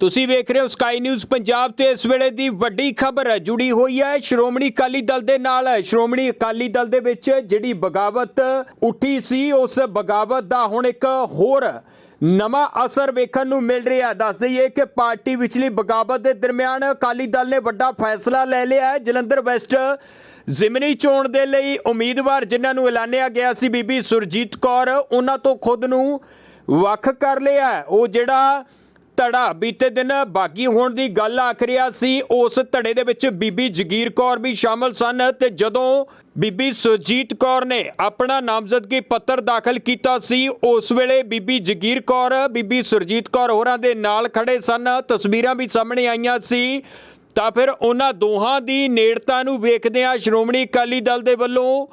ਤੁਸੀਂ ਵੇਖ ਰਹੇ ਹੋ ਸਕਾਈ ਨਿਊਜ਼ ਪੰਜਾਬ ਤੇ ਇਸ ਵੇਲੇ ਦੀ ਵੱਡੀ ਖਬਰ ਜੁੜੀ ਹੋਈ ਹੈ। ਸ਼੍ਰੋਮਣੀ ਅਕਾਲੀ ਦਲ ਦੇ ਨਾਲ ਸ਼੍ਰੋਮਣੀ ਅਕਾਲੀ ਦਲ ਦੇ ਵਿੱਚ ਜਿਹੜੀ ਬਗਾਵਤ ਉੱਠੀ ਸੀ, ਉਸ ਬਗਾਵਤ ਦਾ ਹੁਣ ਇੱਕ ਹੋਰ ਨਵਾਂ ਅਸਰ ਵੇਖਣ ਨੂੰ ਮਿਲ ਰਿਹਾ ਦੱਸ ਦਈਏ ਕਿ ਪਾਰਟੀ ਵਿਚਲੀ ਬਗਾਵਤ ਦੇ ਦਰਮਿਆਨ ਅਕਾਲੀ ਦਲ ਨੇ ਵੱਡਾ ਫੈਸਲਾ ਲੈ ਲਿਆ ਹੈ। ਜਲੰਧਰ ਵੈਸਟ ਜ਼ਿਮਨੀ ਚੋਣ ਦੇ ਲਈ ਉਮੀਦਵਾਰ ਜਿਨ੍ਹਾਂ ਨੂੰ ਐਲਾਨਿਆ ਗਿਆ ਸੀ, ਬੀਬੀ ਸੁਰਜੀਤ ਕੌਰ, ਉਹਨਾਂ ਤੋਂ ਖੁਦ ਨੂੰ ਵੱਖ ਕਰ ਲਿਆ ਉਹ ਜਿਹੜਾ ਧੜਾ ਬੀਤੇ ਦਿਨ ਬਾਗੀ ਹੋਣ ਦੀ ਗੱਲ ਆਖ ਰਿਹਾ ਸੀ। ਉਸ ਧੜੇ ਦੇ ਵਿੱਚ ਬੀਬੀ ਜਗੀਰ ਕੌਰ ਵੀ ਸ਼ਾਮਲ ਸਨ ਤੇ ਜਦੋਂ ਬੀਬੀ ਸੁਰਜੀਤ ਕੌਰ ਨੇ ਆਪਣਾ ਨਾਮਜ਼ਦਗੀ ਪੱਤਰ ਦਾਖਲ ਕੀਤਾ ਸੀ, ਉਸ ਵੇਲੇ ਬੀਬੀ ਜਗੀਰ ਕੌਰ, ਬੀਬੀ ਸੁਰਜੀਤ ਕੌਰ ਹੋਰਾਂ ਦੇ ਨਾਲ ਖੜੇ ਸਨ। ਤਸਵੀਰਾਂ ਵੀ ਸਾਹਮਣੇ ਆਈਆਂ ਸੀ। ਤਾਂ ਫਿਰ ਉਹਨਾਂ ਦੋਹਾਂ ਦੀ ਨੇੜਤਾ ਨੂੰ ਵੇਖਦਿਆਂ ਸ਼੍ਰੋਮਣੀ ਅਕਾਲੀ ਦਲ ਦੇ ਵੱਲੋਂ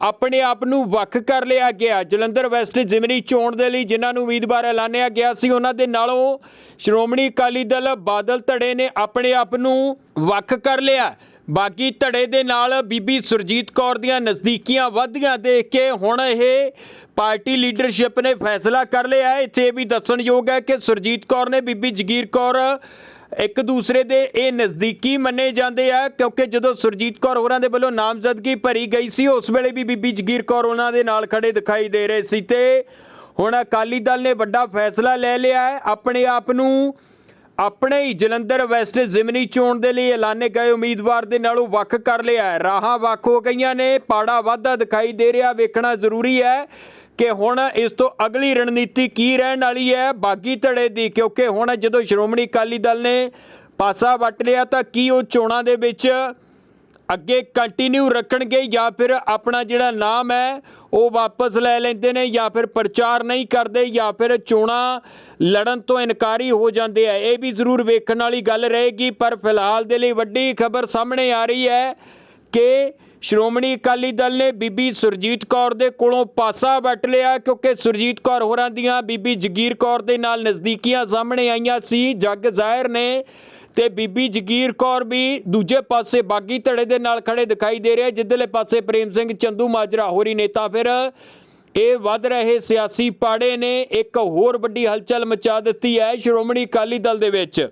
ਆਪਣੇ ਆਪ ਨੂੰ ਵੱਖ ਕਰ ਲਿਆ ਗਿਆ। ਜਲੰਧਰ ਵੈਸਟ ਜ਼ਿਮਨੀ ਚੋਣ ਦੇ ਲਈ ਜਿਨ੍ਹਾਂ ਨੂੰ ਉਮੀਦਵਾਰ ਐਲਾਨਿਆ ਗਿਆ ਸੀ, ਉਹਨਾਂ ਦੇ ਨਾਲੋਂ ਸ਼੍ਰੋਮਣੀ ਅਕਾਲੀ ਦਲ ਬਾਦਲ ਧੜੇ ਨੇ ਆਪਣੇ ਆਪ ਨੂੰ ਵੱਖ ਕਰ ਲਿਆ। ਬਾਕੀ ਧੜੇ ਦੇ ਨਾਲ ਬੀਬੀ ਸੁਰਜੀਤ ਕੌਰ ਦੀਆਂ ਨਜ਼ਦੀਕੀਆਂ ਵਧਦੀਆਂ ਦੇਖ ਕੇ ਹੁਣ ਇਹ ਪਾਰਟੀ ਲੀਡਰਸ਼ਿਪ ਨੇ ਫੈਸਲਾ ਕਰ ਲਿਆ ਹੈ। ਇੱਥੇ ਇਹ ਵੀ ਦੱਸਣਯੋਗ ਹੈ ਕਿ ਸੁਰਜੀਤ ਕੌਰ ਨੇ ਬੀਬੀ ਜਗੀਰ ਕੌਰ ਇੱਕ ਦੂਸਰੇ ਦੇ ਇਹ ਨਜ਼ਦੀਕੀ ਮੰਨੇ ਜਾਂਦੇ ਆ, ਕਿਉਂਕਿ ਜਦੋਂ ਸੁਰਜੀਤ ਕੌਰ ਹੋਰਾਂ ਦੇ ਵੱਲੋਂ ਨਾਮਜ਼ਦਗੀ ਭਰੀ ਗਈ ਸੀ, ਉਸ ਵੇਲੇ ਵੀ ਬੀਬੀ ਜਗੀਰ ਕੌਰ ਉਹਨਾਂ ਦੇ ਨਾਲ ਖੜੇ ਦਿਖਾਈ ਦੇ ਰਹੇ ਸੀ ਤੇ ਹੁਣ ਅਕਾਲੀ ਦਲ ਨੇ ਵੱਡਾ ਫੈਸਲਾ ਲੈ ਲਿਆ ਹੈ। ਆਪਣੇ ਆਪ ਨੂੰ ਆਪਣੇ ਹੀ ਜਲੰਧਰ ਵੈਸਟ ਜ਼ਿਮਨੀ ਚੋਣ ਦੇ ਲਈ ਐਲਾਨੇ ਗਏ ਉਮੀਦਵਾਰ ਦੇ ਨਾਲੋਂ ਵੱਖ ਕਰ ਲਿਆ ਰਾਹਾਂ ਵੱਖ ਹੋ ਗਈਆਂ ਨੇ, ਪਾੜਾ ਵਾਧਾ ਦਿਖਾਈ ਦੇ ਰਿਹਾ, ਵੇਖਣਾ ਜ਼ਰੂਰੀ ਹੈ ਕਿ ਹੁਣ ਇਸ ਤੋਂ ਅਗਲੀ ਰਣਨੀਤੀ ਕੀ ਰਹਿਣ ਵਾਲੀ ਹੈ ਬਾਗੀ ਧੜੇ ਦੀ, ਕਿਉਂਕਿ ਹੁਣ ਜਦੋਂ ਸ਼੍ਰੋਮਣੀ ਅਕਾਲੀ ਦਲ ਨੇ ਪਾਸਾ ਵੱਟ ਲਿਆ ਤਾਂ ਕੀ ਉਹ ਚੋਣਾਂ ਦੇ ਵਿੱਚ ਅੱਗੇ ਕੰਟੀਨਿਊ ਰੱਖਣਗੇ ਜਾਂ ਫਿਰ ਆਪਣਾ ਜਿਹੜਾ ਨਾਮ ਹੈ, ਉਹ ਵਾਪਸ ਲੈ ਲੈਂਦੇ ਨੇ ਜਾਂ ਫਿਰ ਪ੍ਰਚਾਰ ਨਹੀਂ ਕਰਦੇ ਜਾਂ ਫਿਰ ਚੋਣਾਂ ਲੜਨ ਤੋਂ ਇਨਕਾਰੀ ਹੋ ਜਾਂਦੇ ਆ। ਇਹ ਵੀ ਜ਼ਰੂਰ ਵੇਖਣ ਵਾਲੀ ਗੱਲ ਰਹੇਗੀ, ਪਰ ਫਿਲਹਾਲ ਦੇ ਲਈ ਵੱਡੀ ਖਬਰ ਸਾਹਮਣੇ ਆ ਰਹੀ ਹੈ ਕਿ ਸ਼੍ਰੋਮਣੀ ਅਕਾਲੀ ਦਲ ਨੇ ਬੀਬੀ ਸੁਰਜੀਤ ਕੌਰ ਦੇ ਕੋਲੋਂ ਪਾਸਾ ਵੱਟ ਲਿਆ ਕਿਉਂਕਿ ਸੁਰਜੀਤ ਕੌਰ ਹੋਰਾਂ ਦੀਆਂ, ਬੀਬੀ ਜਗੀਰ ਕੌਰ ਦੇ ਨਾਲ ਨਜ਼ਦੀਕੀਆਂ ਸਾਹਮਣੇ ਆਈਆਂ ਸੀ। ਜੱਗ ਜ਼ਾਹਿਰ ਨੇ ਤੇ ਬੀਬੀ ਜਗੀਰ ਕੌਰ ਵੀ ਦੂਜੇ ਪਾਸੇ ਬਾਗੀ ਧੜੇ ਦੇ ਨਾਲ ਖੜੇ ਦਿਖਾਈ ਦੇ ਰਿਹਾ। ਜਿੱਧਰਲੇ ਪਾਸੇ ਪ੍ਰੇਮ ਸਿੰਘ ਚੰਦੂ ਮਾਜਰਾ ਹੋਰੀ ਨੇਤਾ ਫਿਰ। ਇਹ ਵੱਧ ਰਹੇ ਸਿਆਸੀ ਪਾੜੇ ਨੇ। ਇੱਕ ਹੋਰ ਵੱਡੀ ਹਲਚਲ ਮਚਾ ਦਿੱਤੀ ਹੈ ਸ਼੍ਰੋਮਣੀ ਅਕਾਲੀ ਦਲ ਦੇ ਵਿੱਚ।